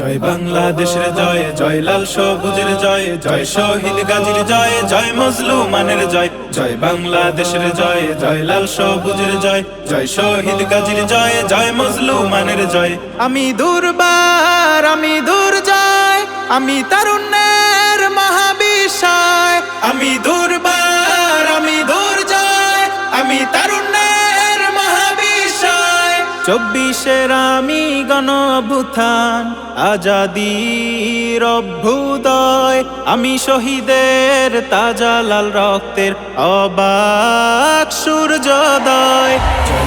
জয় বাংলাদেশের জয় জয় লাল সবুজের জয় জয় শহীদ গাজীর জয় জয় মজলুমানের জয় জয় বাংলাদেশের জয় জয় লাল সবুজের জয় জয় শহীদ গাজীর জয় জয় মজলুমানের জয়। আমি দুর্বার, আমি দুর্জয়, আমি তারুণ্যের মহাবিশয়। আমি দুর্বার, আমি দুর্জয়, আমি তারুণ্যের মহাবিশয় চব্বিশের আমি গণভুথান আজাদি অভ্যুদয় আমি শহীদের তাজা লাল রক্তের অবাক সূর্যোদয়।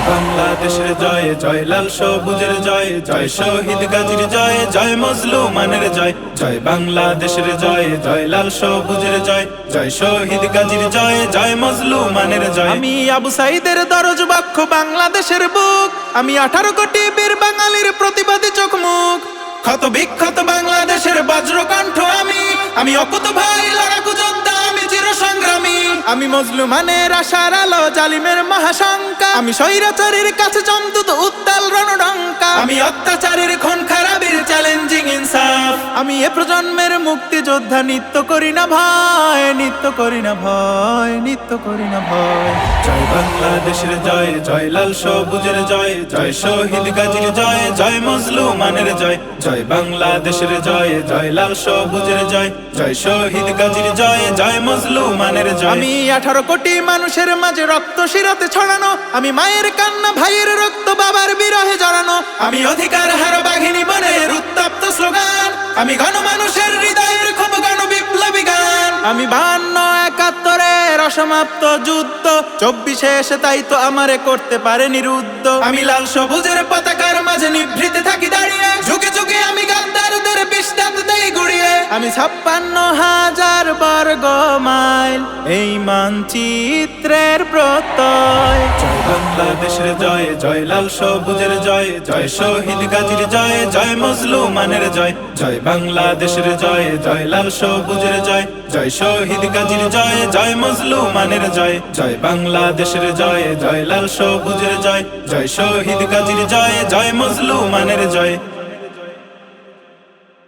বাংলাদেশের জয় জয় লাল সবুজের জয় জয় শহীদ গাজীর জয় জয় মজলুমানের জয় জয় বাংলাদেশের জয় জয় লাল সবুজের জয় জয় শহীদ গাজীর জয় জয় মজলুমানের জয়। আমি আবু সাইদের দরজ বাক্য, বাংলাদেশের বুক। আমি আঠারো কোটি বীর বাঙালির প্রতিবাদী চোখ মুখ ক্ষত বিক্ষত বাংলাদেশের বজ্রকণ্ঠ আমি মজলুমানের আশার আলো জালিমের মহাশঙ্কা। আমি স্বৈরাচারীর কাছে চমদুত আমি এ প্রজন্মের মুক্তিযোদ্ধা, নিত্য করি না ভয়, নিত্য করি না ভয়, নিত্য করি না ভয়। জয় বাংলাদেশের জয় জয় লাল সবুজের জয় জয় শহীদ গাজীর জয় জয় মজলুমানের জয়। জয় বাংলাদেশের জয় জয় লাল সবুজের জয় জয় শহীদ গাজীর জয় জয় মজলুমানের জয়। আমি আঠারো কোটি মানুষের মাঝে রক্ত শিরাতে ছড়ানো, আমি মায়ের কান্না, ভাইয়ের রক্ত বাবার বিরহে জড়ানো। আমি অধিকার হার বাঘিনী উত্তপ্ত আমি গণমানুষের হৃদয়ের খুব গণ বিপ্লবী গান। আমি বান্ন একাত্তরের অসমাপ্ত যুদ্ধ। চব্বিশে এসে তাই তো আমারে করতে পারে নিরুদ্ধ। আমি লাল সবুজের পতাকার মাঝে নিভৃতে থাকি দাঁড়িয়ে। যুগে যুগে আমি গাদ্দারদের বিস্তাত দেই গুড়িয়ে। আমি ছাপ্পান্ন হাজার বর্গ মাইল। এই মানচিত্রের প্রত্যয় বাংলাদেশের জয় জয় লাল সবুজের জয় জয় শহীদ গাজীর জয় জয় মজলুমানের জয় জয় বাংলাদেশের জয় জয় লাল সবুজের জয় জয় শহীদ গাজীর জয় জয় মজলুমানের জয় জয় বাংলাদেশের জয় জয় লাল সবুজের জয় জয় শহীদ গাজীর জয় জয় মজলুমানের জয়